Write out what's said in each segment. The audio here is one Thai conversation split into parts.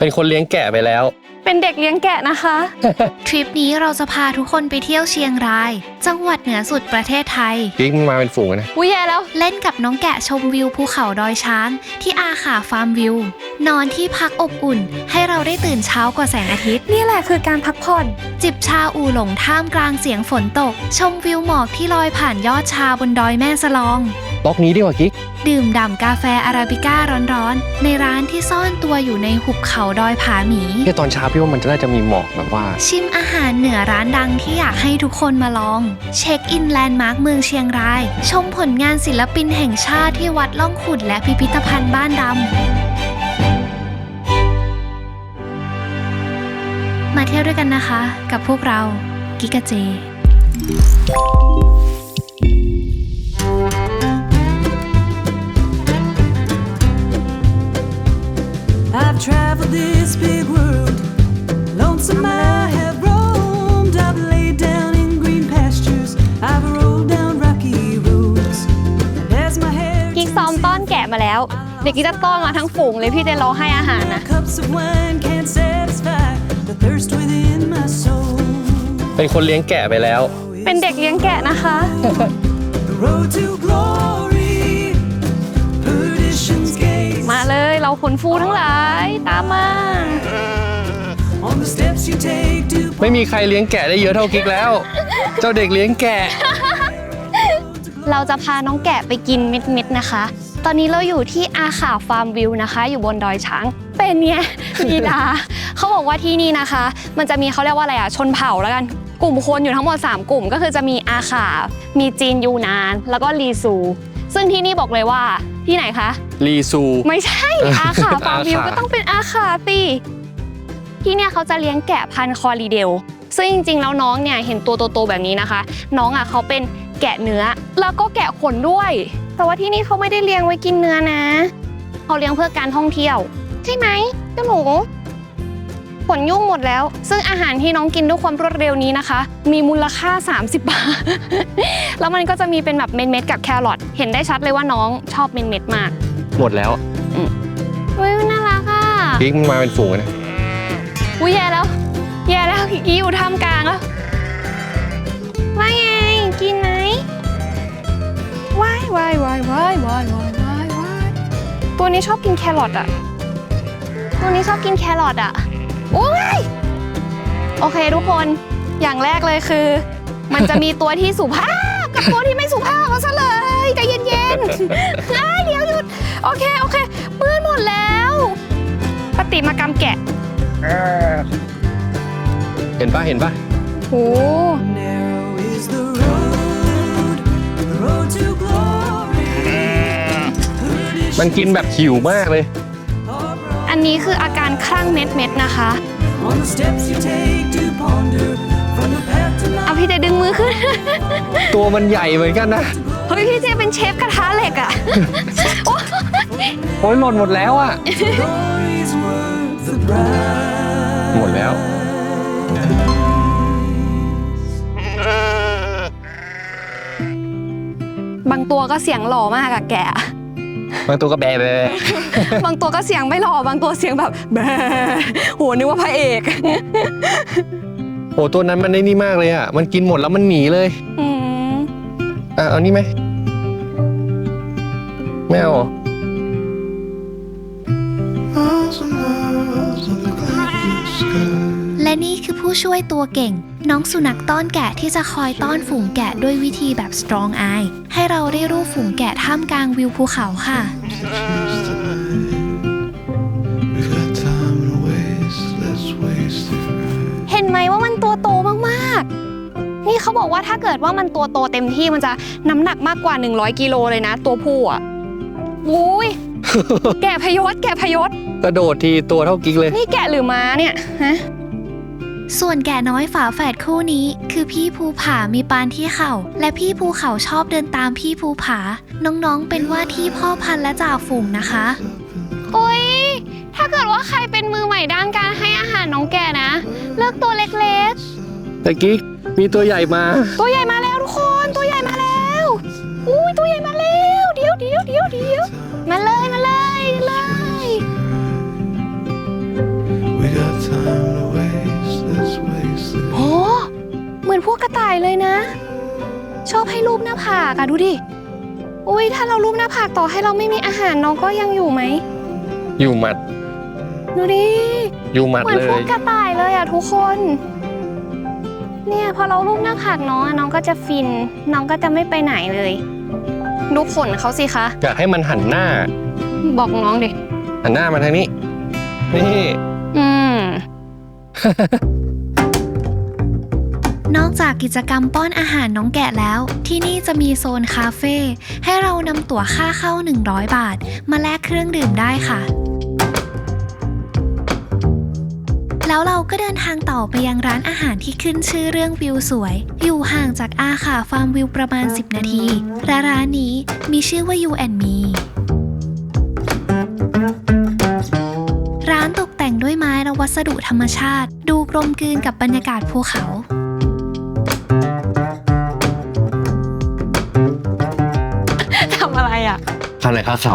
เป็นคนเลี้ยงแกะไปแล้ว เป็นเด็กเลี้ยงแกะนะคะ ทริปนี้เราจะพาทุกคนไปเที่ยวเชียงราย จังหวัดเหนือสุดประเทศไทย กิ๊กมันมาเป็นฝูงนะ อุ้ยแย่แล้ว เล่นกับน้องแกะชมวิวภูเขาดอยช้าง ที่อาขาฟาร์มวิว นอนที่พักอบอุ่น ให้เราได้ตื่นเช้ากว่าแสงอาทิตย์ นี่แหละคือการพักผ่อน จิบชาอูหลงท่ามกลางเสียงฝนตก ชมวิวหมอกที่ลอยผ่านยอดชาบนดอยแม่สลอง บล็อกนี้ดีกว่ากิ๊ก ดื่มด่ำกาแฟอาราบิก้าร้อนๆ ในร้านที่ซ่อนตัวอยู่ในหุบเขาดอยผาหมีแค่ตอนเช้าพี่ว่ามันจะน่าจะมีหมอกแบบว่า ชิมอาหารเหนือร้านดังที่อยากให้ทุกคนมาลอง เช็คอินแลนด์มาร์คเมืองเชียงราย ชมผลงานศิลปินแห่งชาติที่วัดล่องขุดและพิพิธภัณฑ์บ้านดำมาเที่ยวด้วยกันนะคะ กับพวกเรากิกาเจ traveled this big world. Lonesome I have roamed. I've laid down in green pastures. I've rolled down rocky roads. And as my hair กิ๊กซ้อมต้อนแกะมาแล้ว เด็กกิ๊กจะต้อนมาทั้งฝูงเลยพี่จะรอให้อาหารนะ cups of wine can't satisfy the thirst within my soul. เป็นคนเลี้ยงแกะไปแล้ว เป็นเด็กเลี้ยงแกะนะคะ The road to glory, เลย เราขนฟูทั้งหลายตามมา On the steps you take to ไม่มีใครเลี้ยงแกะได้เยอะเท่ากิ๊กแล้ว เจ้าเด็กเลี้ยงแกะ เราจะพาน้องแกะไปกินเม็ดๆนะคะ ตอนนี้เราอยู่ที่อาขาฟาร์มวิวนะคะ อยู่บนดอยช้าง เป็นไงมีดาเขาบอกว่าที่นี่นะคะ มันจะมีเขาเรียกว่าอะไรอะชนเผ่าแล้วกันกลุ่มคนอยู่ทั้งหมด 3 กลุ่มก็คือจะมีอาขามีจีนยูนาน แล้วก็ลีซู ซึ่งที่นี่บอกเลยว่า ที่ไหนคะลีซู ไม่ใช่อาขาฟาร์มวิวอาขาก็ต้องเป็นอาขาตีที่เนี่ยเขาจะเลี้ยงแกะพันธุ์คอรีเดล ซึ่งจริงๆ แล้วน้องเนี่ยเห็นตัวโตๆแบบนี้นะคะ น้องอะเขาเป็นแกะเนื้อ แล้วก็แกะขนด้วย แต่ว่าที่นี่เขาไม่ได้เลี้ยงไว้กินเนื้อนะ เขาเลี้ยงเพื่อการท่องเที่ยว ใช่ไหมเจ้าหนู ขนยุ่งหมดแล้ว ซึ่งอาหารที่น้องกินด้วยความรวดเร็วนี้นะคะ มีมูลค่า 30 บาท แล้วมันก็จะมีเป็นแบบเม็ดเม็ดกับแครอทเห็นได้ชัดเลยว่าน้องชอบเม็ดเม็ดมากหมดแล้วอืมอุ้ยน่ารักอะพริกมันมาเป็นฝูงนะอุ้ยแย่แล้ว แย่แล้วอีอยู่ท่ามกลางแล้วว่าไงกินไหมว้ายว้ายว้ายว้ายว้ายว้ายว้ายตัวนี้ชอบกินแครอทอะตัวนี้ชอบกินแครอทอะ โอ้ยโอเคทุกคนอย่างแรกเลยคือ มันจะมีตัวที่สุภาพกับตัวที่ไม่สุภาพเอาซะเลยใจเย็นๆอ้ายเดี๋ยวหยุดโอเคโอเคเปื้อนหมดแล้วปฏิมากรรมแกะเห็นปะเห็นปะโอ้ narrow is the road, the road to glory. มันกินแบบหิวมากเลยอั นนี้คืออาการคลั่งเม็ดเม็ดๆนะคะ On the steps you take to ponder from the path to เอา life. พี่เจดึงมือขึ้น ตัวมันใหญ่เหมือนกันนะ เฮ้ยพี่เจเป็นเชฟกระทะเหล็กอะโอ้ยหล่นหมดแล้วอะ Glory's worth the price. หมดแล้วบางตัวก็เสียงหล่อมากอะแกะ บางตัวก็แบะแบะบางตัวก็เสียงไม่หล่อบางตัวเสียงแบบแบโหนึกว่าพระเอกโอ้ตัวนั้นมันได้นี่มากเลยอะมันกินหมดแล้วมันหนีเลยอืมอะเอานี่ไหมไม่เอาเหรอและนี่คือผู้ช่วยตัวเก่ง น้องสุนัขต้อนแกะที่จะคอยต้อนฝูงแกะด้วยวิธีแบบ strong eye ให้เราได้รูปฝูงแกะท่ามกลางวิวภูเขาค่ะ We've got time to waste, let's waste it right. เห็นไหมว่ามันตัวโตมากๆ นี่เขาบอกว่าถ้าเกิดว่ามันตัวโตเต็มที่มันจะน้ำหนักมากกว่า 100 กิโลเลยนะ ตัวผู้อะอุ้ยแกะพยศแกะพยศกระโดดทีตัวเท่ากิ๊กเลย นี่แกะหรือม้าเนี่ยฮะ ส่วนแกะน้อยฝาแฝดคู่นี้ คือพี่ภูผามีปานที่เข่า และพี่ภูเขาชอบเดินตามพี่ภูผา น้องๆเป็นว่าที่พ่อพันธุ์และจ่าฝูงนะคะโอ๊ย ถ้าเกิดว่าใครเป็นมือใหม่ด้านการให้อาหารน้องแกะนะ เลือกตัวเล็กแต่กิ๊กมีตัวใหญ่มา ๆ ตัวใหญ่มา ต่ายเลยนะ ชอบให้รูปหน้าผากอะดูดิ อุ้ยถ้าเรารูปหน้าผากต่อให้เราไม่มีอาหารน้องก็ยังอยู่ไหม อยู่หมัด ดูดิ อยู่หมัดเหมือนเลพวกยกระต่ายเลยอะทุกคน เนี่ยพอเรารูปหน้าผากน้องอะน้องก็จะฟิน น้องก็จะไม่ไปไหนเลย ดูขนเขาสิคะ อยากให้มันหันหน้า บอกน้องดิ หันหน้ามาทางนี้ นี่ อืม นอกจากกิจกรรมป้อนอาหารน้องแกะแล้ว ที่นี่จะมีโซนคาเฟ่ให้เรานำตั๋วค่าเข้า 100 บาท มาแลกเครื่องดื่มได้ค่ะ แล้วเราก็เดินทางต่อไปยังร้านอาหารที่ขึ้นชื่อเรื่องวิวสวย อยู่ห่างจากอาขาฟาร์มวิวประมาณ 10 นาทีและร้านนี้มีชื่อว่า You and Me ร้านตกแต่งด้วยไม้และวัสดุธรรมชาติ ดูกลมกลืนกับบรรยากาศภูเขา อะไรครัเสา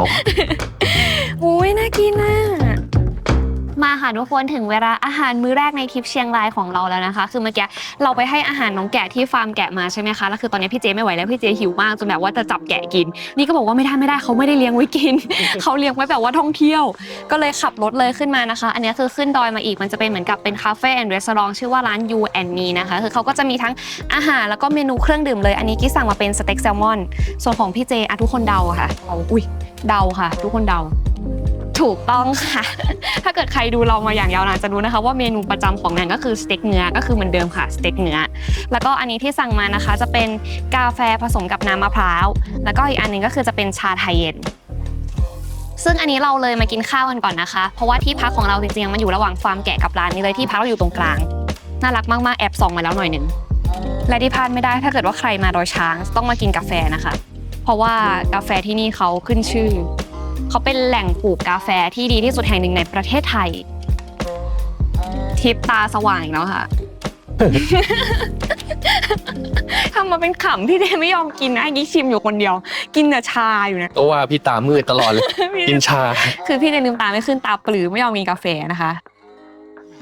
ค่ะทุกคนถึงเวลาอาหารมื้อแรกในทริปเชียงรายของเราแล้วนะคะ คือเมื่อกี้เราไปให้อาหารน้องแกะที่ฟาร์มแกะมาใช่ไหมคะแล้วคือตอนนี้พี่เจไม่ไหวแล้วพี่เจหิวมากจนแบบว่าจะจับแกะกิน นี่ก็บอกว่าไม่ได้ไม่ได้เขาไม่ได้เลี้ยงไว้กิน เขาเลี้ยงไว้แบบว่าท่องเที่ยว ก็เลยขับรถเลยขึ้นมานะคะ อันนี้คือขึ้นดอยมาอีกมันจะเป็นเหมือนกับเป็นคาเฟ่แอนด์รีสอร์ทชื่อว่าร้าน You and Me นะคะคือเขาก็จะมีทั้งอาหารแล้วก็เมนูเครื่องดื่มเลยอันนี้กิ๊สั่งมาเป็นสเต็กแซลมอนส่วนของพี่เจอะทุกคนเดาอะค่ะเอาอุ้ยเดาค่ะ ทุกคนเดา ถูกต้องค่ะ ถ้าเกิดใครดูเรามาอย่างยาวนานจะรู้นะคะ ว่าเมนูประจำของแนนก็คือสเต็กเนื้อก็คือเหมือนเดิมค่ะสเต็กเนื้อแล้วก็อันนี้ที่สั่งมานะคะ จะเป็นกาแฟผสมกับน้ำมะพร้าว แล้วก็อีกอันหนึงก็คือจะเป็นชาไทยเย็นซึ่งอันนี้เราเลยมากินข้าวกันก่อนนะคะ เพราะว่าที่พักของเราจริงๆมันอยู่ระหว่างฟาร์มแกะกับร้านนี้เลยที่พักเราอยู่ตรงกลาง น่ารักมากๆแอบส่องมาแล้วหน่อยหนึ่งและที่พลาดไม่ได้ถ้าเกิดว่าใครมาดอยช้าง ต้องมากินกาแฟนะคะ เพราะว่ากาแฟที่นี่เขาขึ้นชื่อ เขาเป็นแหล่งปลูกกาแฟที่ดีที่สุดแห่งหนึ่งในประเทศไทย ทิปตาสว่างอีกแล้วค่ะ ทำมาเป็นขำพี่เดไม่ยอมกินนะไอ้กิ๊กชิมอยู่คนเดียว กินแต่ชาอยู่นะ ก็ว่าพี่ตามืดตลอดเลย กินชา คือพี่เดลืมตาไม่ขึ้นตาปลือไม่ยอมกินกาแฟนะคะ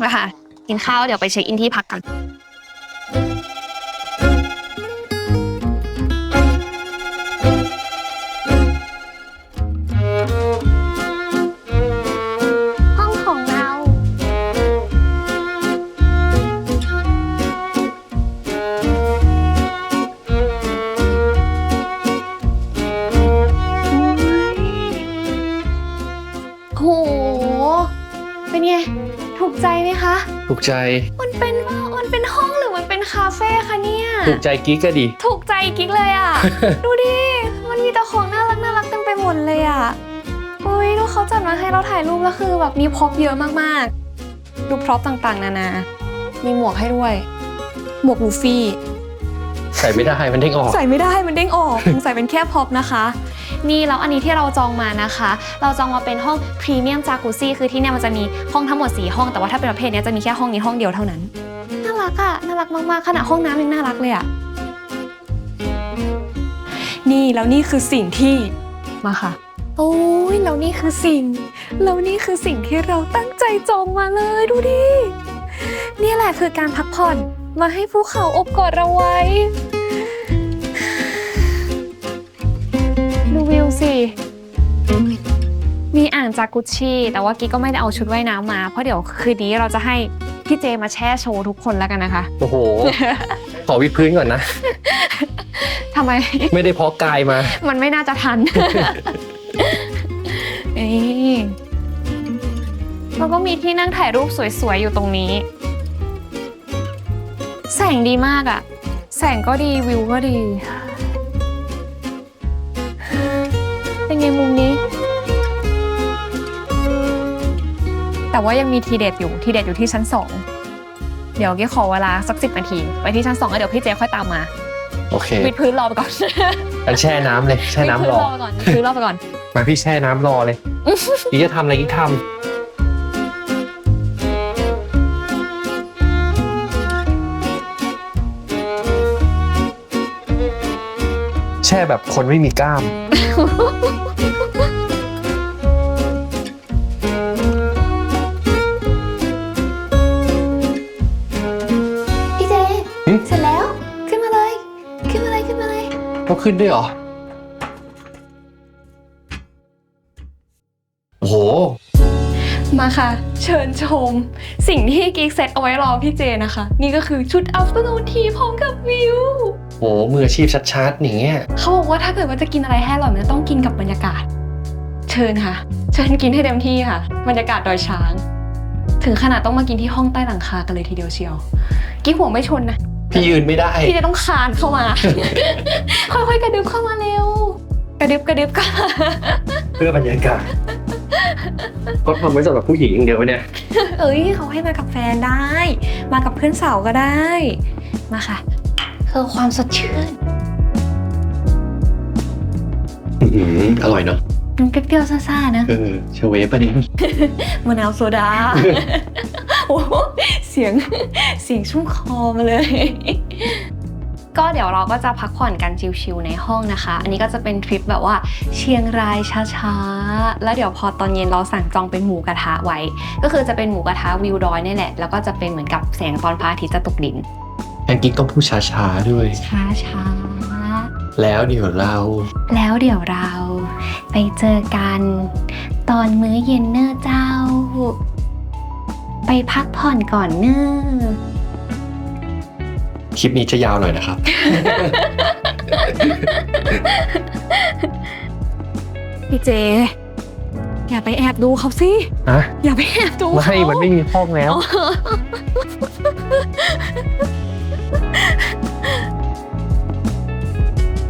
มาค่ะกินข้าวเดี๋ยวไปเช็คอินที่พักกัน ถูกใจ มันเป็นว่ามันเป็นห้องหรือมันเป็นคาเฟ่คะเนี่ย ถูกใจกิ๊กก็ดี ถูกใจกิ๊กเลยอะ ดูดิ มันมีแต่ของน่ารักน่ารักเต็มไปหมดเลยอะอุ้ยดูเขาจัดมาให้เราถ่ายรูปแล้วคือแบบมีพร็อพเยอะมากๆ ดูพร็อพต่างๆ นานา มีหมวกให้ด้วย หมวกลูฟี่ ใส่ไม่ได้มันเด้งออก ใส่ไม่ได้มันเด้งออกคงใส่เป็นแค่พ็อปนะคะ นี่แล้วอันนี้ที่เราจองมานะคะ เราจองมาเป็นห้องพรีเมียมจากุซี่คือที่เนี่ยมันจะมีห้องทั้งหมด 4 ห้องแต่ว่าถ้าเป็นประเภทเนี้ยจะมีแค่ห้องนี้ห้องเดียวเท่านั้น น่ารักอะน่ารักมากๆขนาดห้องน้ำยังน่ารักเลยอะนี่แล้วนี่คือสิ่งที่มาค่ะ โอ้ยแล้วนี่คือสิ่งแล้วนี่คือสิ่งที่เราตั้งใจจองมาเลยดูดินี่แหละคือการพักผ่อนมาให้ภูเขาอบกอดเราไว้ สิ มีอ่างจากุชชี่ แต่ว่ากิ๊กก็ไม่ได้เอาชุดว่ายน้ำมา เพราะเดี๋ยวคืนนี้เราจะให้พี่เจมาแช่โชว์ทุกคนแล้วกันนะคะ โอ้โห ขอวิดพื้นก่อนนะ ทำไม ไม่ได้เพาะกายมา มันไม่น่าจะทันนี่แล้วก็มีที่นั่งถ่ายรูปสวยๆ อยู่ตรงนี้ แสงดีมากอะแสงก็ดีวิวก็ดี ไงมุมนี้ แต่ว่ายังมีทีเด็ดอยู่ทีเด็ดอยู่ที่ชั้นสองเดี๋ยวกี้ขอเวลาสักสิบนาที ไปที่ชั้นสองแล้วเดี๋ยวพี่เจค่อยตามมาโอเควิดพื้นรอไปก่อนกันแช่น้ำเลยแช่น้ำรอวิดพื้รอไปก่อนวิดพื้นรอไปก่อนมาพี่แช่น้ำรอเลยกิ๊กจะทำอะไรกิ๊กทำ แช่แบบคนไม่มีกล้าม พี่เจ หึ เสร็จแล้วคต้องขึ้นด้วยเหรอ โอ้โห มาค่ะ เชิญชม สิ่งที่กิ๊กเซตเอาไว้รอพี่เจนะคะ นี่ก็คือชุด afternoon tea พร้อมกับวิวโห มืออาชีพชัดๆอย่างเงี้ยเขาบอกว่าถ้าเกิดว่าจะกินอะไรให้อร่อยมันต้องกินกับบรรยากาศ เชิญค่ะ เชิญกินให้เต็มที่ค่ะ บรรยากาศดอยช้าง ถึงขนาดต้องมากินที่ห้องใต้หลังคากันเลยทีเดียวเชียว กิ๊กหัวไม่ชนนะ พี่ยืนไม่ได้ พี่จะต้องคานเข้ามา ค่อยๆกระดึบเข้ามาเร็ว กระดึบกระดึบก็เพื่อบรรยากาศก็ทำไว้สำหรับผู้หญิงอย่างเดียวเนี่ย เอ้ยเขาให้มากับแฟนได้ มากับเพื่อนสาวก็ได้ มาค่ะ คือความสดชื่นอื้อหืออร่อยเนาะมันเปรี้ยวๆซ่าๆนะเออเชเวฟปะเนี่ยมะนาวโซดา โอ้โหเสียงเสียงชุ่มคอมาเลย ก็เดี๋ยวเราก็จะพักผ่อนกันชิวๆในห้องนะคะ อันนี้ก็จะเป็นทริปแบบว่าเชียงรายช้าๆ แล้วเดี๋ยวพอตอนเย็นเราสั่งจองเป็นหมูกระทะไว้ ก็คือจะเป็นหมูกระทะวิวดอยนี่แหละ แล้วก็จะเป็นเหมือนกับแสงตอนพระอาทิตย์จะตกดินแอ นกิ๊กต้องพูดช้าๆด้วยช้าแล้วเดี๋ยวเรา ๆ แล้วเดี๋ยวเราไปเจอกัน ตอนมื้อเย็นเนอร์เจ้า ไปพักผ่อนก่อนเนอร์คลิปนี้จะยาวหน่อยนะครับ พี่เจ อย่าไปแอบดูเขาสิฮะ อย่าไปแอบดูเขาไม่ มันไม่มีห้องแล้ว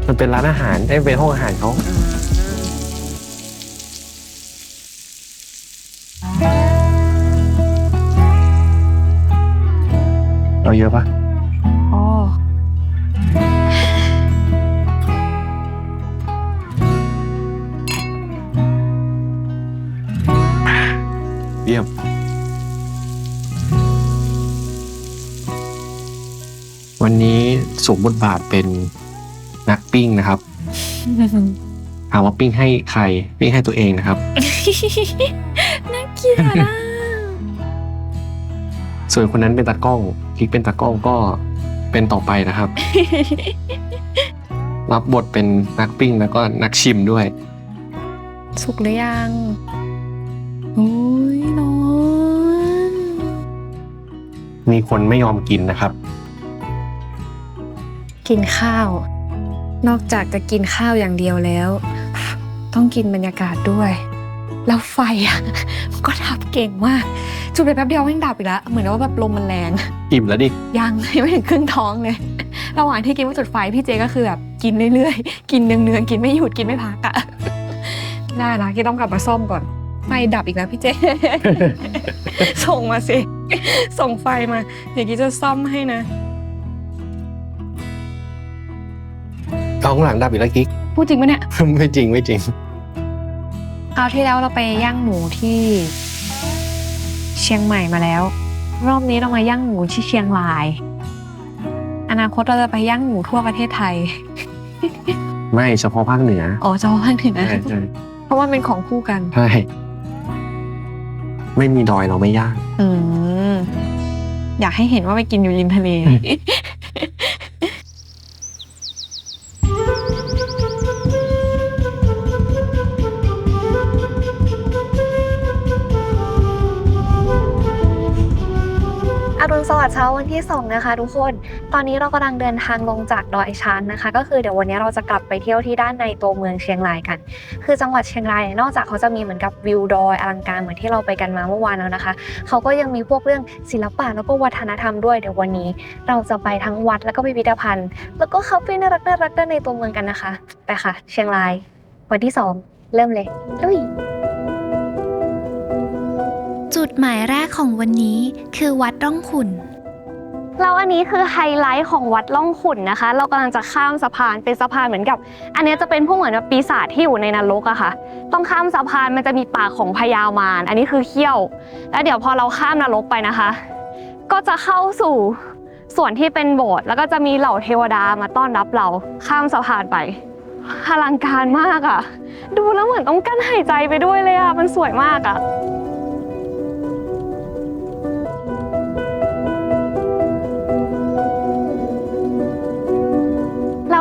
มันเป็นร้านอาหารได้เป็นห้องอาหารเขาเอาเยอะปะอ๋อเยี่ยม วันนี้สวมบทบาทเป็น นักปิ้งนะครับ ถามว่าปิ้งให้ใครปิ้งให้ตัวเองนะครับ น่าเกลียดอะส่วนคนนั้นเป็นตากล้องคลิกเป็นตากล้องก็เป็นต่อไปนะครับ รับบทเป็นนักปิ้งแล้วก็นักชิมด้วย สุกหรือยัง โอ้ยนอน มีคนไม่ยอมกินนะครับ กินข้าว นอกจากจะกินข้าวอย่างเดียวแล้ว ต้องกินบรรยากาศด้วย แล้วไฟอะก็ดับเก่งมาก จุดไปแป๊บเดียวแม่งดับอีกแล้ว เหมือนว่าแบบลมมันแรงอิ่มแล้วดิ ยังยังไม่ถึงครึ่งท้องเลยระหว่างที่กินว่าจุดไฟพี่เจก็คือแบบกินเรื่อยๆ กินเนืองๆกินไม่หยุดกินไม่พักอะได้นะกินต้องกลับมาซ่อมก่อน ไฟดับอีกแล้วพี่เจ ส่งมาสิ ส่งไฟมาเดี๋ยวกี้จะซ่อมให้นะ เอาข้างหลังดับอีกแล้วกิ๊ก พูดจริงปะเนี่ยไม่จริงไม่จริง คราวที่แล้วเราไปย่างหมูที่เชียงใหม่มาแล้ว รอบนี้เรามาย่างหมูที่เชียงราย อนาคตเราจะไปย่างหมูทั่วประเทศไทย ไม่เฉพาะภาคเหนืออ๋อจะว่าถึงนะ ใช่ใช่เพราะว่าเป็นของคู่กัน ใช่ไม่มีดอยเราไม่ย่าง อืม อยากให้เห็นว่าไปกินอยู่ริมทะเล ช้าวันที่ 2 นะคะ ทุกคน ตอนนี้เรากำลังเดินทางลงจากดอยช้างนะคะ ก็คือเดี๋ยววันนี้เราจะกลับไปเที่ยวที่ด้านในตัวเมืองเชียงรายกัน คือจังหวัดเชียงรายเนี่ยนอกจากเขาจะมีเหมือนกับวิวดอยอลังการเหมือนที่เราไปกันมาเมื่อวานแล้วนะคะ เขาก็ยังมีพวกเรื่องศิลปะแล้วก็วัฒนธรรมด้วยเดี๋ยววันนี้ เราจะไปทั้งวัดแล้วก็พิพิธภัณฑ์ แล้วก็คาเฟ่น่ารักน่ารักด้านในตัวเมืองกันนะคะ ไปค่ะ เชียงราย วันที่ 2 เริ่มเลยลุยจุดหมายแรกของวันนี้คือวัดร่องขุ่น แล้วอันนี้คือไฮไลท์ของวัดล่องขุนนะคะ เรากำลังจะข้ามสะพานเป็นสะพานเหมือนกับ อันนี้จะเป็นพวกเหมือนปีศาจที่อยู่ในนรกอะค่ะ ต้องข้ามสะพานมันจะมีปากของพญามารอันนี้คือเขี้ยว แล้วเดี๋ยวพอเราข้ามนรกไปนะคะ ก็จะเข้าสู่ส่วนที่เป็นโบสถ์แล้วก็จะมีเหล่าเทวดามาต้อนรับเราข้ามสะพานไปอลังการมากอะดูแล้วเหมือนต้องกั้นหายใจไปด้วยเลยอะมันสวยมากอะ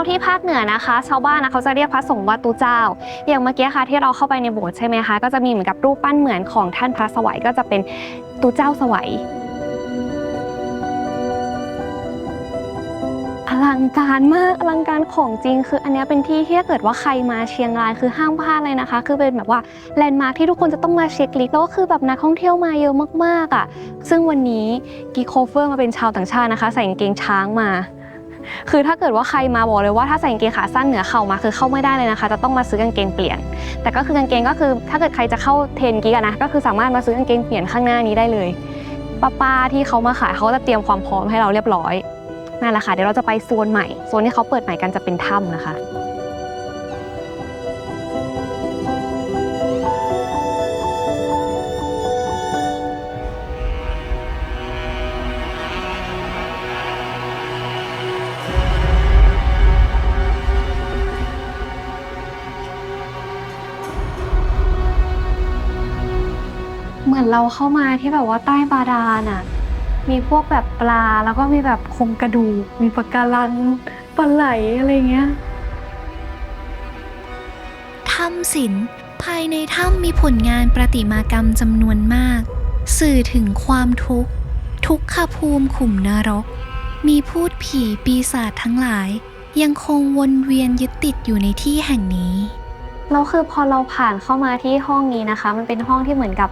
แล้วที่ภาคเหนือนะคะ ชาวบ้านนะเขาจะเรียกพระสงฆ์ว่าตูเจ้า อย่างเมื่อกี้ค่ะที่เราเข้าไปในโบสถ์ใช่ไหมคะ ก็จะมีเหมือนกับรูปปั้นเหมือนของท่านพระสวัยก็จะเป็นตูเจ้าสวัยอลังการมากอลังการของจริง คืออันนี้เป็นที่ที่ถ้าเกิดว่าใครมาเชียงรายคือห้ามพลาดเลยนะคะ คือเป็นแบบว่าแลนด์มาร์คที่ทุกคนจะต้องมาเช็คลิสต์แล้วก็คือแบบนักท่องเที่ยวมาเยอะมากๆอะซึ่งวันนี้กีโคเฟอร์มาเป็นชาวต่างชาตินะคะ ใส่กางเกงช้างมา คือถ้าเกิดว่าใครมาบอกเลยว่าถ้าใส่กางเกงขาสั้นเหนือเข่ามาคือเข้าไม่ได้เลยนะคะ จะต้องมาซื้อกางเกงเปลี่ยน แต่ก็คือกางเกงก็คือถ้าเกิดใครจะเข้าเทนกีกันนะก็คือสามารถมาซื้อกางเกงเปลี่ยนข้างหน้านี้ได้เลยป้าป้าๆที่เขามาขายเขาก็จะเตรียมความพร้อมให้เราเรียบร้อยนั่นแหละค่ะเดี๋ยวเราจะไปโซนใหม่โซนที่เขาเปิดใหม่กันจะเป็นถ้ำนะคะ เหมือนเราเข้ามาที่แบบว่าใต้บาดาลอะ มีพวกแบบปลาแล้วก็มีแบบโครงกระดูก มีปะการังปลาไหลอะไรเงี้ย ถ้ำศิลป์ภายในถ้ำมีผลงานประติมากรรมจำนวนมาก สื่อถึงความทุกข์ ทุกขภูมิขุมนรก มีพูดผีปีศาจทั้งหลาย ยังคงวนเวียนยึดติดอยู่ในที่แห่งนี้แล้วคือพอเราผ่านเข้ามาที่ห้องนี้นะคะ มันเป็นห้องที่เหมือนกับ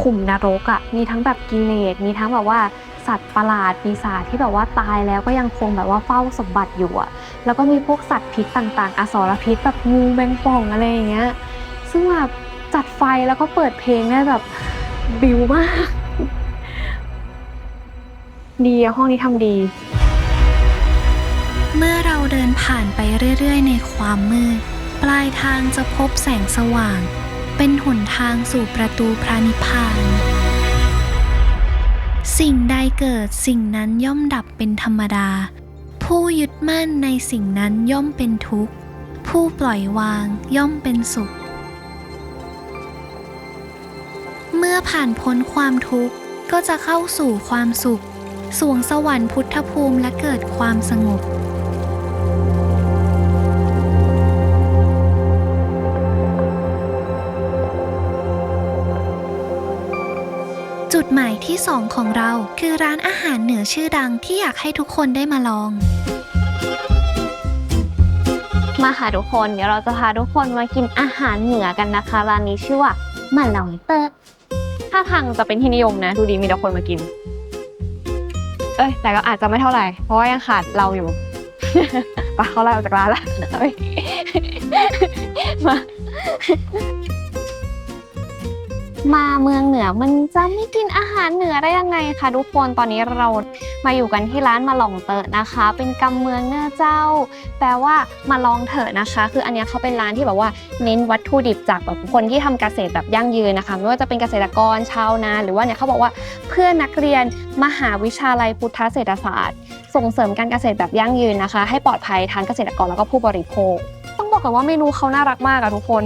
ขุมนรกอะ่ะมีทั้งแบบกิเลสมีทั้งแบบว่าสัตว์ประหลาดปีศาจที่แบบว่าตายแล้วก็ยังคงแบบว่าเฝ้าสมบัติอยู่อะ่ะแล้วก็มีพวกสัตว์พิษต่างๆ อสรพิษแบบงูแมงป่องอะไรอย่างเงี้ยซึ่งแบบจัดไฟแล้วก็เปิดเพลงได้แบบบิวมาก ดีอะห้องนี้ทำดี เมื่อเราเดินผ่านไปเรื่อย ๆ ในความมืด ปลายทางจะพบแสงสว่าง เป็นหนทางสู่ประตูพระนิพพาน สิ่งใดเกิดสิ่งนั้นย่อมดับเป็นธรรมดา ผู้ยึดมั่นในสิ่งนั้นย่อมเป็นทุกข์ ผู้ปล่อยวางย่อมเป็นสุข เมื่อผ่านพ้นความทุกข์ก็จะเข้าสู่ความสุข สวงสวรรค์พุทธภูมิและเกิดความสงบ ที่ 2 ของเรา คือร้านอาหารเหนือชื่อดังที่อยากให้ทุกคนได้มาลอง มาค่ะทุกคนเดี๋ยวเราจะพาทุกคนมากินอาหารเหนือกันนะคะร้านนี้ชื่อว่ามาหลองเตอร์ถ้าทางจะเป็นที่นิยมนะ ดูดีมีแต่คนมากิน เอ้ย แต่ก็อาจจะไม่เท่าไหร่ เพราะว่ายังขาดเราอยู่ไปเขาไล่ออกจากร้านละเอ้ยมา มาเมืองเหนือมันจะไม่กินอาหารเหนือได้ยังไงคะทุกคนตอนนี้เรามาอยู่กันที่ร้านมาลองเตอะนะคะ เป็นกำเมืองเนื้อเจ้า แปลว่ามาลองเถอะนะคะ คืออันเนี้ยเขาเป็นร้านที่แบบว่าเน้นวัตถุดิบจากแบบคนที่ทำเกษตรแบบยั่งยืนนะคะไม่ว่าจะเป็นเกษตรกรชาวนาหรือว่าเนี่ยเขาบอกว่าเพื่อนักเรียนมหาวิทยาลัยพุทธเศรษฐศาสตร์ ส่งเสริมการเกษตรแบบยั่งยืนนะคะ ให้ปลอดภัยทั้งเกษตรกรแล้วก็ผู้บริโภค ต้องบอกกันว่าเมนูเขาน่ารักมากอะทุกคน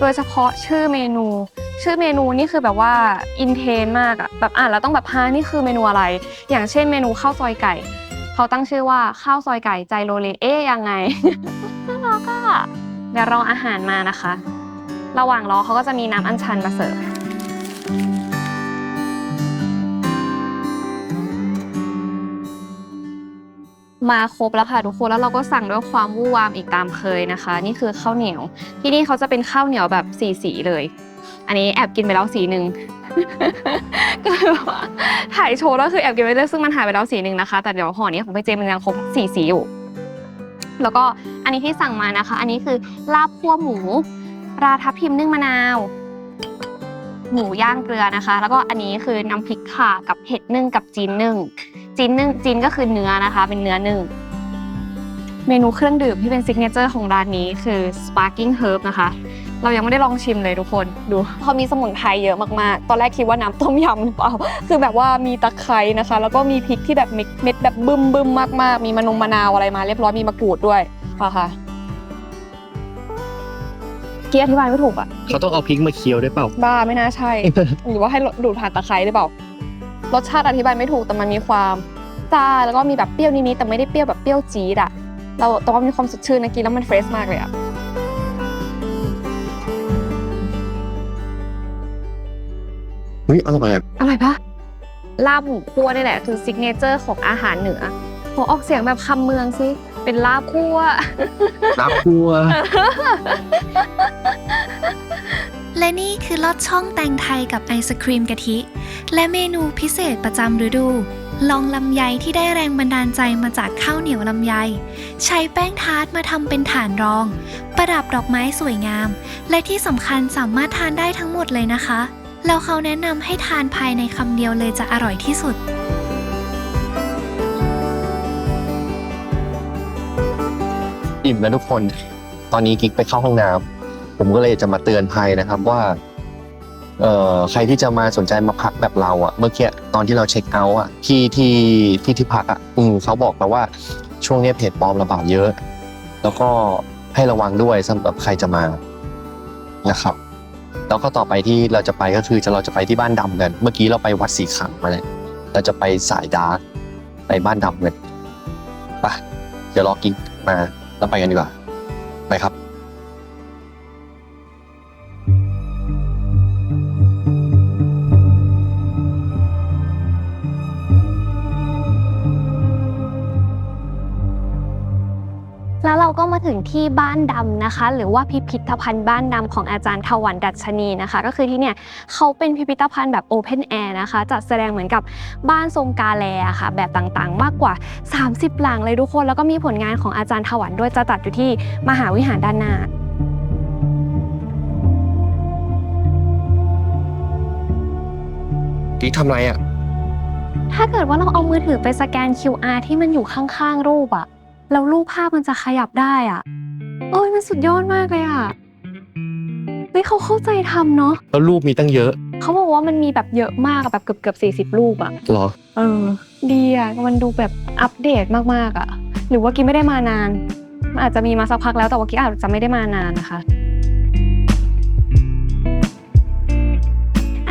โดยเฉพาะชื่อเมนู ชื่อเมนูนี่คือแบบว่าอินเทนมากอะแบบอ่านแล้วต้องแบบฮานี่คือเมนูอะไร อย่างเช่นเมนูข้าวซอยไก่ เขาตั้งชื่อว่าข้าวซอยไก่ใจโรเลเอ๊ยังไงน่ารักอะเดี๋ยวรออาหารมานะคะ ระหว่างรอเขาก็จะมีน้ำอัญชันมาเสิร์ฟมาครบแล้วค่ะทุกคนแล้วเราก็สั่งด้วยความวู่วามอีกตามเคยนะคะ นี่คือข้าวเหนียว ที่นี่เขาจะเป็นข้าวเหนียวแบบสีสีเลย อันนี้แอบกินไปแล้วสีหนึ่งก็เลยแบบว่าถ่ายโชว์แล้วคือแอบกินไปเรื่อยซึ่งมันหายไปแล้วสีหนึ่งนะคะ แต่เดี๋ยวห่อนี้ของพี่เจมันยังครบสีสีอยู่ แล้วก็อันนี้ที่สั่งมานะคะ อันนี้คือลาบคั่วหมู ราทับทิมนึ่งมะนาว หมูย่างเกลือนะคะ แล้วก็อันนี้คือน้ำพริกข่ากับเห็ดนึ่งกับจีนนึ่งจีนนึ่งจีนก็คือเนื้อนะคะ เป็นเนื้อนึ่ง เมนูเครื่องดื่มที่เป็นซิกเนเจอร์ของร้านนี้คือ sparkling herb นะคะ เรายังไม่ได้ลองชิมเลยทุกคนดูเขามีสมุนไพรเยอะมากๆ ตอนแรกคิดว่าน้ำต้มยำหรือเปล่า คือแบบว่ามีตะไคร้นะคะ แล้วก็มีพริกที่แบบเม็ดเม็ดแบบบึ้มบึ้มๆมากๆ มีมะนงมะนาวอะไรมาเรียบร้อยมีมะกรูดด้วยค่ะค่ะเกียอธิบายไม่ถูกอะเขาต้องเอาพริกมาเคี้ยวด้วยเปล่า บ้าไม่น่าใช่ หรือว่าให้ดูดผ่านตะไคร้หรือเปล่า รสชาติอธิบายไม่ถูกแต่มันมีความซ่าแล้วก็มีแบบเปรี้ยวนิดๆแต่ไม่ได้เปรี้ยวแบบเปรี้ยวจี๊ดอะ เราแต่ว่ามีความสดชื่นนะกินแล้วมันเฟรชมากเลยอะเฮ้ยอร่อยอะอร่อยปะลาบหมูคั่วนี่แหละคือซิกเนเจอร์ของอาหารเหนือขอออกเสียงแบบคำเมืองสิเป็นลาบคั่วน้ำคั่วและนี่คือลอดช่องแตงไทยกับไอศครีมกะทิ และเมนูพิเศษประจำฤดู ลองลำไยที่ได้แรงบันดาลใจมาจากข้าวเหนียวลำไย ใช้แป้งทาร์ตมาทำเป็นฐานรอง ประดับดอกไม้สวยงาม และที่สำคัญสามารถทานได้ทั้งหมดเลยนะคะ แล้วเขาแนะนำให้ทานภายในคำเดียวเลยจะอร่อยที่สุดอิ่มแล้วทุกคน ตอนนี้กิ๊กไปเข้าห้องน้ำผมก็เลยจะมาเตือนภัยนะครับว่า เอ่อใครที่จะมาสนใจมาพักแบบเราอะเมื่อกี้ตอนที่เราเช็คเอาท์อะที่ที่ที่ที่พักอะอืมเขาบอกแล้วว่าช่วงนี้เพจปลอมระบาดเยอะ แล้วก็ให้ระวังด้วยสำหรับใครจะมานะครับ แล้วก็ต่อไปที่เราจะไปก็คือจะเราจะไปที่บ้านดำกัน เมื่อกี้เราไปวัดสีขังมาแล้วเราจะไปสายดาร์กไปบ้านดำกันไปเดี๋ยวรอกิ๊กมาแล้วไปกันดีกว่าไปครับ ที่บ้านดำนะคะ หรือว่าพิพิธภัณฑ์บ้านดำของอาจารย์ถวันดัชนีนะคะ ก็คือที่เนี่ยเขาเป็นพิพิธภัณฑ์แบบโอเพนแอร์นะคะจัดแสดงเหมือนกับบ้านทรงกาแลอะค่ะ แบบต่างๆ มากกว่า 30 หลังเลยทุกคน แล้วก็มีผลงานของอาจารย์ถวันด้วยจะจัดอยู่ที่มหาวิหารด้านหน้ากิ๊กทำไรอะถ้าเกิดว่าเราเอามือถือไปสแกน QR ที่มันอยู่ข้างๆ รูปอะ แล้วรูปภาพมันจะขยับได้อะโอ้ยมันสุดยอดมากเลยอะเฮ้ยเขาเข้าใจทำเนาะแล้วรูปมีตั้งเยอะ เขาบอกว่ามันมีแบบเยอะมากอะแบบเกือบเกือบสี่สิบรูปอะเหรอ เออ ดีอะมันดูแบบอัปเดตมากๆอะหรือว่ากิ๊กไม่ได้มานานมันอาจจะมีมาสักพักแล้วแต่ว่ากิ๊กอาจจะไม่ได้มานานนะคะ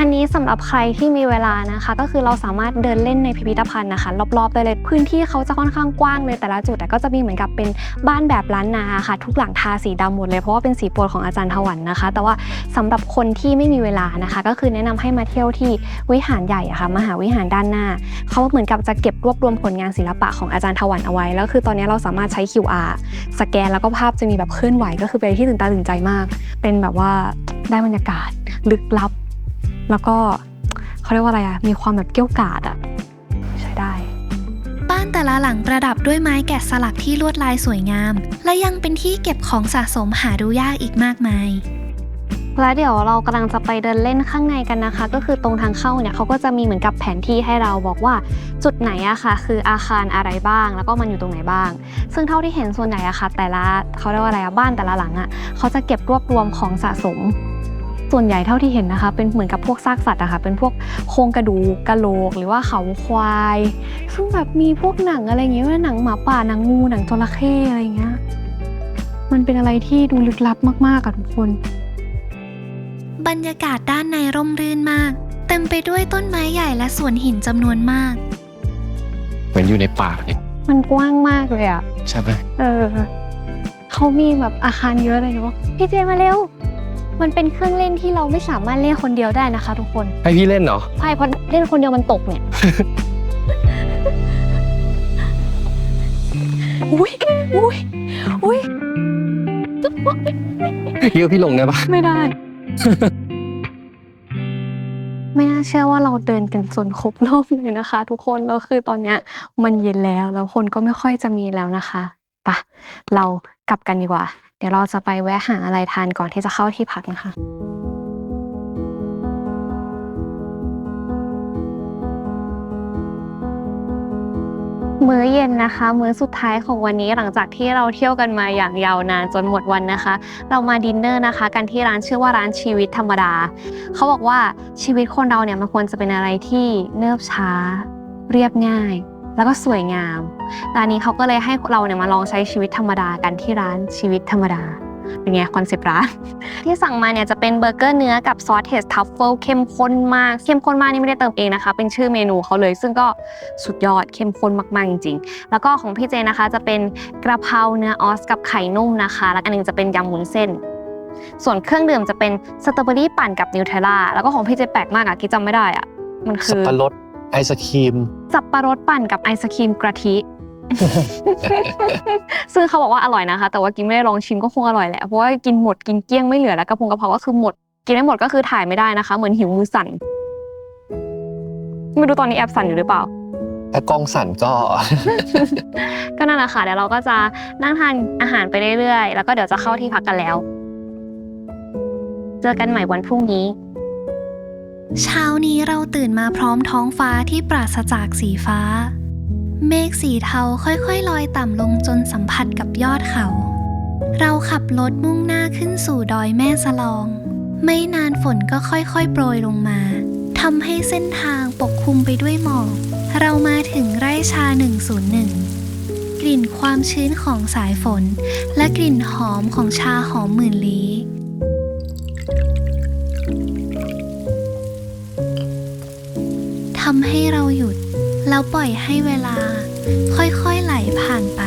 อันนี้สำหรับใครที่มีเวลานะคะ ก็คือเราสามารถเดินเล่นในพิพิธภัณฑ์นะคะ รอบๆได้เลยพื้นที่เขาจะค่อนข้างกว้างเลยแต่ละจุดแต่ก็จะมีเหมือนกับเป็นบ้านแบบล้านนาค่ะ ทุกหลังทาสีดำหมดเลยเพราะว่าเป็นสีโปรดของอาจารย์ถวันนะคะ แต่ว่าสำหรับคนที่ไม่มีเวลานะคะ ก็คือแนะนำให้มาเที่ยวที่วิหารใหญ่อะค่ะมหาวิหารด้านหน้าเขาเหมือนกับจะเก็บรวบรวมผลงานศิลปะของอาจารย์ถวันเอาไว้แล้วคือตอนนี้เราสามารถใช้ QR สแกนแล้วก็ภาพจะมีแบบเคลื่อนไหว ก็คือเป็นที่ตื่นตาตื่นใจมาก เป็นแบบว่าได้บรรยากาศลึกลับ แล้วก็เขาเรียกว่าอะไรอะมีความแบบเกี้ยวกาดอะใช้ได้ บ้านแต่ละหลังประดับด้วยไม้แกะสลักที่ลวดลายสวยงาม และยังเป็นที่เก็บของสะสมหาดูยากอีกมากมายแล้วเดี๋ยวเรากำลังจะไปเดินเล่นข้างในกันนะคะ ก็คือตรงทางเข้าเนี่ยเขาก็จะมีเหมือนกับแผนที่ให้เราบอกว่าจุดไหนอะค่ะ คืออาคารอะไรบ้าง แล้วก็มันอยู่ตรงไหนบ้าง ซึ่งเท่าที่เห็นส่วนใหญ่อะค่ะ แต่ละเขาเรียกว่าอะไรอะบ้านแต่ละหลังอะเขาจะเก็บรวบรวมของสะสม ส่วนใหญ่เท่าที่เห็นนะคะ เป็นเหมือนกับพวกซากสัตว์อะค่ะเป็นพวกโครงกระดูกกะโหลก หรือว่าเขาควาย ซึ่งแบบมีพวกหนังอะไรอย่างเงี้ยว่าหนังหมาป่าหนังงูหนังจระเข้อะไรอย่างเงี้ยมันเป็นอะไรที่ดูลึกลับมากๆอะทุกคน บรรยากาศด้านในร่มรื่นมาก เต็มไปด้วยต้นไม้ใหญ่และสวนหินจำนวนมาก เหมือนอยู่ในป่าเลยมันกว้างมากเลยอะใช่ไหมเออเขามีแบบอาคารเยอะเลยเนาะพี่เจมาเร็ว มันเป็นเครื่องเล่นที่เราไม่สามารถเล่นคนเดียวได้นะคะ ทุกคนให้พี่เล่นเหรอ ใช่เพราะเล่นคนเดียวมันตกเนี่ยอุ้ยอุ้ยอุ้ยเยอะพี่ลงได้ปะไม่ได้ ไม่น่าเชื่อว่าเราเดินกันจนครบรอบเลยนะคะ ทุกคนแล้วคือตอนเนี้ย มันเย็นแล้วแล้วคนก็ไม่ค่อยจะมีแล้วนะคะไปะเรากลับกันดีกว่า เดี๋ยวเราจะไปแวะหาอะไรทานก่อนที่จะเข้าที่พักนะคะมื้อเย็นนะคะ มื้อสุดท้ายของวันนี้หลังจากที่เราเที่ยวกันมาอย่างยาวนานจนหมดวันนะคะ เรามาดินเนอร์นะคะ กันที่ร้านชื่อว่าร้านชีวิตธรรมดา เขาบอกว่าชีวิตคนเราเนี่ยมันควรจะเป็นอะไรที่เนิบช้า เรียบง่าย แล้วก็สวยงามร้านนี้เขาก็เลยให้เราเนี่ยมาลองใช้ชีวิตธรรมดากันที่ร้านชีวิตธรรมดา เป็นไงคอนเซปต์ร้าน ที่สั่งมาเนี่ยจะเป็นเบอร์เกอร์เนื้อกับซอสเทสทัฟเฟิลเข้มข้นมาก เข้มข้นมากนี่ไม่ได้เติมเองนะคะ เป็นชื่อเมนูเขาเลย ซึ่งก็สุดยอดเข้มข้นมากๆจริงๆ แล้วก็ของพี่เจนะคะจะเป็นกระเพราเนื้อออสกับไข่นุ่มนะคะ แล้วอันหนึงจะเป็นยำวุ้นเส้นส่วนเครื่องดื่มจะเป็นสตรอเบอรี่ปั่นกับนิวเทลล่าแล้วก็ของพี่เจแปลกมากอะกิ๊จำไม่ได้อะมันสัคืบอปะรด ไอศครีม สับปะรดปั่นกับไอศครีมกะทิ ซึ่งเขาบอกว่าอร่อยนะคะ แต่ว่ากินไม่ได้ลองชิมก็คงอร่อยแหละ เพราะว่ากินหมดกินเกลี้ยงไม่เหลือแล้วกระพงกระเพราก็คือหมด กินไม่หมดก็คือถ่ายไม่ได้นะคะ เหมือนหิวมือสั่น ไม่รู้ตอนนี้แอบสั่นอยู่หรือเปล่า ถ้ากล้องสั่นก็ ก็นั่นแหละค่ะเดี๋ยวเราก็จะนั่งทานอาหารไปเรื่อยๆ แล้วก็เดี๋ยวจะเข้าที่พักกันแล้ว เจอกันใหม่วันพรุ่งนี้ เช้านี้เราตื่นมาพร้อมท้องฟ้าที่ปราศจากสีฟ้า เมฆสีเทาค่อยๆ ลอยต่ำลงจนสัมผัสกับยอดเขา เราขับรถมุ่งหน้าขึ้นสู่ดอยแม่สลอง ไม่นานฝนก็ค่อยๆ โปรยลงมาทำให้เส้นทางปกคลุมไปด้วยหมอก เรามาถึงไร่ชา 101 กลิ่นความชื้นของสายฝน และกลิ่นหอมของชาหอมหมื่นลี้ำให้เราหยุด แล้วปล่อยให้เวลา ค่อยๆไหลผ่านไป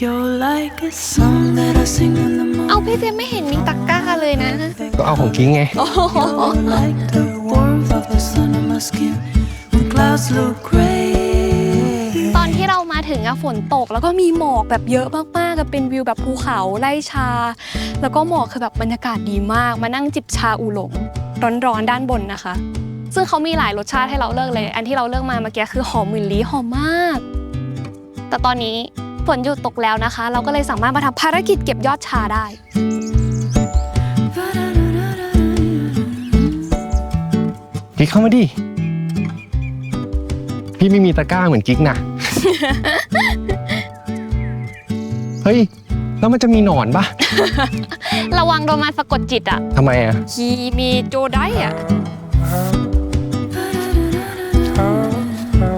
You're like a song that I sing in the เอา morning. พี่เจไม่เห็นมีตะกร้าเลยนะ ก็เอาของกิ้งไง clouds look gray. ตอนที่เรามาถึงอะฝนตกแล้วก็มีหมอกแบบเยอะมากๆอะเป็นวิวแบบภูเขาไล่ชา แล้วก็หมอกคือแบบบรรยากาศดีมาก มานั่งจิบชาอูหลงร้อนๆด้านบนนะคะ ซึ่งเขามีหลายรสชาติให้เราเลือกเลย อันที่เราเลือกมาเมื่อกี้คือหอมหมื่นลี้หอมมาก แต่ตอนนี้ฝนหยุดตกแล้วนะคะ เราก็เลยสามารถมาทำภารกิจเก็บยอดชาได้กิ๊กเข้ามาดิ พี่ไม่มีตะกร้าเหมือนกิ๊กนะ เฮ้ย แล้วมันจะมีหนอนปะระวังโดนมันสะกดจิตอะทำไมอะฮีมีโจได้อะ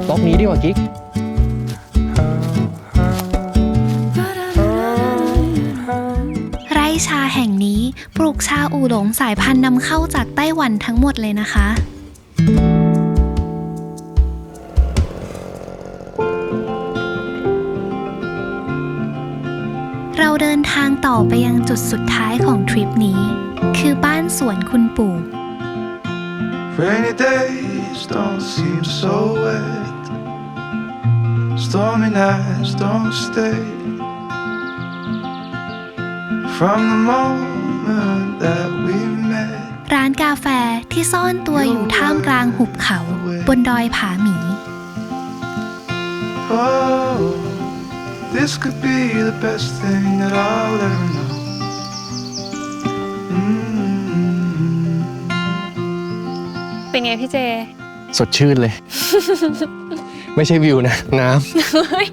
บล็อกนี้ดีกว่ากิ๊ก ไร่ชาแห่งนี้ปลูกชาอูหลงสายพันธุ์นำเข้าจากไต้หวันทั้งหมดเลยนะคะ เราเดินทางต่อไปยังจุดสุดท้ายของทริปนี้ คือบ้านสวนคุณปู่ Rainy days don't seem so wet. Stormy nights don't stay. From the moment that we met, ร้านกาแฟที่ซ่อนตัวอยู่ท่ามกลางหุบเขาบนดอยผาหมี oh, this could be the best thing that I'll ever know. Mm. เป็นไงพี่เจ สดชื่นเลย ไม่ใช่วิวนะ น้เฮ้ย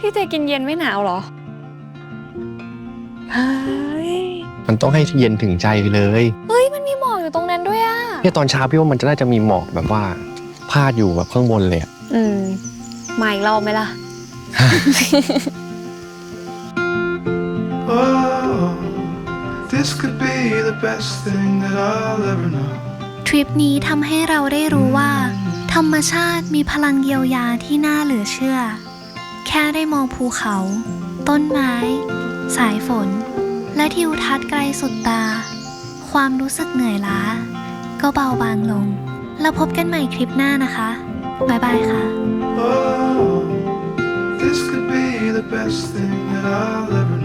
พี่เจกินเย็นไม่หนาวเหรอเฮ้ยำมันต้องให้เย็นถึงใจเลยเฮ้ยมันมีหมอกอยู่ตรงนั้นด้วยอะเนี่ยตอนเช้าพี่ว่ามันจะน่าจะมีหมอกแบบว่าพาดอยู่แบบข้างบนเลยอะอืมมาอีกรอบไหมล่ะ ทริปนี้ทำให้เราได้รู้ว่า ธรรมชาติมีพลังเยียวยาที่น่าเหลือเชื่อ แค่ได้มองภูเขา ต้นไม้ สายฝน และทิวทัศน์ไกลสุดตา ความรู้สึกเหนื่อยล้า ก็เบาบางลง แล้วพบกันใหม่คลิปหน้านะคะ บ๊ายบายค่ะ Oh, this could be the best thing that I'll